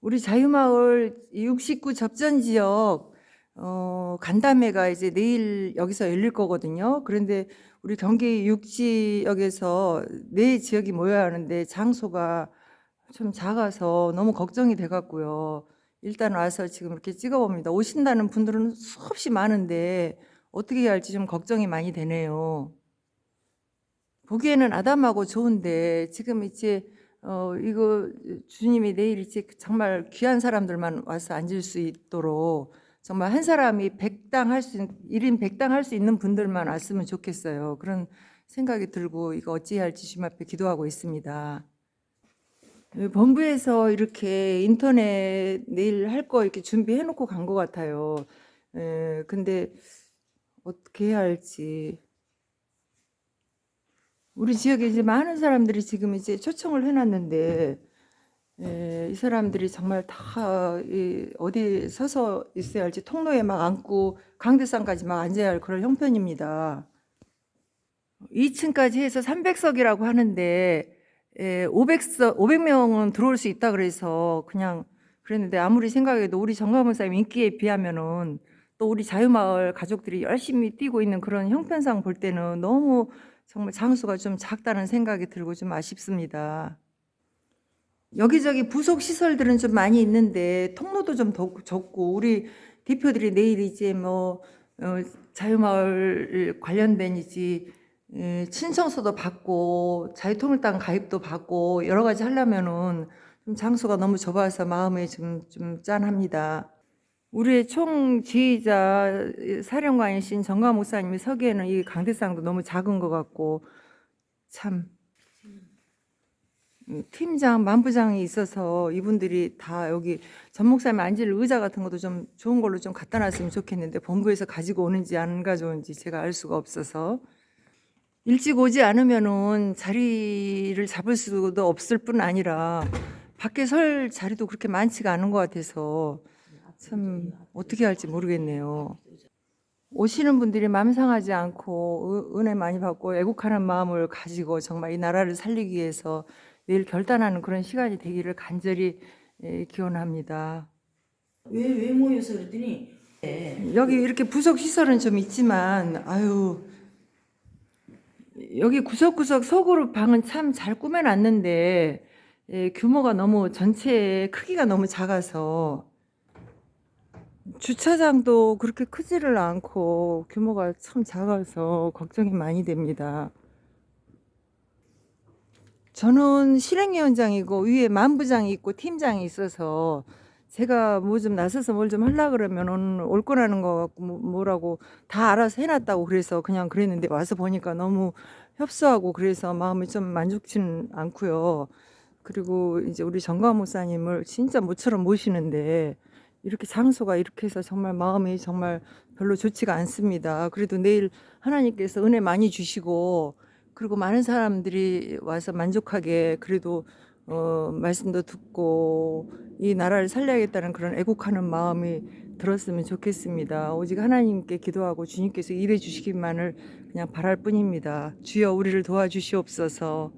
우리 자유마을 69 접전 지역 어, 간담회가 이제 내일 여기서 열릴 거거든요. 그런데 우리 경기 육지역에서 네 지역이 모여야 하는데 장소가 좀 작아서 너무 걱정이 돼 갖고요. 일단 와서 지금 이렇게 찍어봅니다. 오신다는 분들은 수없이 많은데 어떻게 해야 할지 좀 걱정이 많이 되네요. 보기에는 아담하고 좋은데 지금 이제 어 이거 주님이 내일 이제 정말 귀한 사람들만 와서 앉을 수 있도록 정말 한 사람이 백당 할 수, 일인 백당 할 수 있는 분들만 왔으면 좋겠어요. 그런 생각이 들고 이거 어찌해야 할지 주님 앞에 기도하고 있습니다. 그 본부에서 이렇게 인터넷 내일 할 거 이렇게 준비해 놓고 간 것 같아요. 에, 근데 어떻게 해야 할지. 우리 지역에 이제 많은 사람들이 지금 이제 초청을 해놨는데, 에, 이 사람들이 정말 다 이, 어디 서서 있어야 할지 통로에 막 앉고 강대상까지 막 앉아야 할 그런 형편입니다. 2층까지 해서 300석이라고 하는데, 에, 500석, 500명은 들어올 수 있다 그래서 그냥 그랬는데 아무리 생각해도 우리 정가문 사님 인기에 비하면은 또 우리 자유마을 가족들이 열심히 뛰고 있는 그런 형편상 볼 때는 너무 정말 장수가 좀 작다는 생각이 들고 좀 아쉽습니다. 여기저기 부속 시설들은 좀 많이 있는데 통로도 좀 더- 적고 우리 대표들이 내일 이제 뭐 어, 자유마을 관련된 이제 에, 신청서도 받고 자유통일당 가입도 받고 여러 가지 하려면은 좀 장소가 너무 좁아서 마음이 좀, 좀 짠합니다. 우리의 총 지휘자 사령관이신 정가 목사님이 서기에는 이 강대상도 너무 작은 것 같고 참 음, 팀장, 만부장이 있어서 이분들이 다 여기 전 목사님 앉을 의자 같은 것도 좀 좋은 걸로 좀 갖다 놨으면 좋겠는데 본부에서 가지고 오는지 안 가져오는지 제가 알 수가 없어서 일찍 오지 않으면은 자리를 잡을 수도 없을 뿐 아니라 밖에 설 자리도 그렇게 많지가 않은 것 같아서 참 어떻게 할지 모르겠네요. 오시는 분들이 맘 상하지 않고 은- 은혜 많이 받고 애국하는 마음을 가지고 정말 이 나라를 살리기 위해서 내일 결단하는 그런 시간이 되기를 간절히 예, 기원합니다. 왜, 왜 모여서 그랬더니 네. 여기 이렇게 부속 시설은 좀 있지만 아유 여기 구석구석 속으로 방은 참 잘 꾸며놨는데 예, 규모가 너무 전체 크기가 너무 작아서 주차장도 그렇게 크지를 않고 규모가 참 작아서 걱정이 많이 됩니다. 저는 실행위원장이고 위에 만부장이 있고 팀장이 있어서 제가 뭐 좀 나서서 뭘 좀 하려 그러면은 올 거라는 거 같고 뭐- 뭐라고 다 알아서 해놨다고 그래서 그냥 그랬는데 와서 보니까 너무 협소하고 그래서 마음이 좀 만족치는 않고요. 그리고 이제 우리 정가 목사님을 진짜 모처럼 모시는데 이렇게 장소가 이렇게 해서 정말 마음이 정말 별로 좋지가 않습니다. 그래도 내일 하나님께서 은혜 많이 주시고 그리고 많은 사람들이 와서 만족하게 그래도 어, 말씀도 듣고 이 나라를 살려야겠다는 그런 애국하는 마음이 들었으면 좋겠습니다. 오직 하나님께 기도하고 주님께서 일해 주시기만을 그냥 바랄 뿐입니다. 주여 우리를 도와주시옵소서.